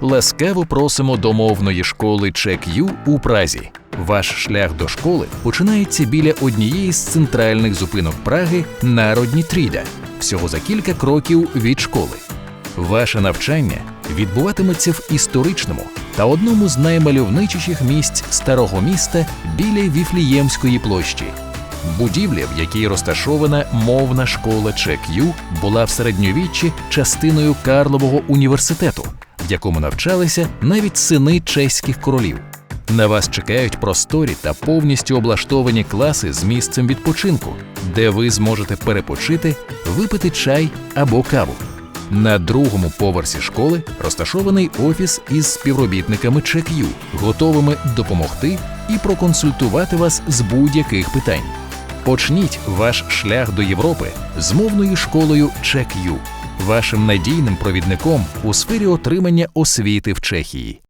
ласкаво просимо до мовної школи ЧЕКЮ у Празі. Ваш шлях до школи починається біля однієї з центральних зупинок Праги Народні Тріда, всього за кілька кроків від школи. Ваше навчання відбуватиметься в історичному та одному з наймальовничіших місць старого міста біля Віфліємської площі. Будівля, в якій розташована мовна школа ЧЕКЮ, була в середньовіччі частиною Карлового університету, якому навчалися навіть сини чеських королів. На вас чекають просторі та повністю облаштовані класи з місцем відпочинку, де ви зможете перепочити, випити чай або каву. На другому поверсі школи розташований офіс із співробітниками ЧЕКЮ, готовими допомогти і проконсультувати вас з будь-яких питань. Почніть ваш шлях до Європи з мовною школою ЧЕКЮ, вашим надійним провідником у сфері отримання освіти в Чехії.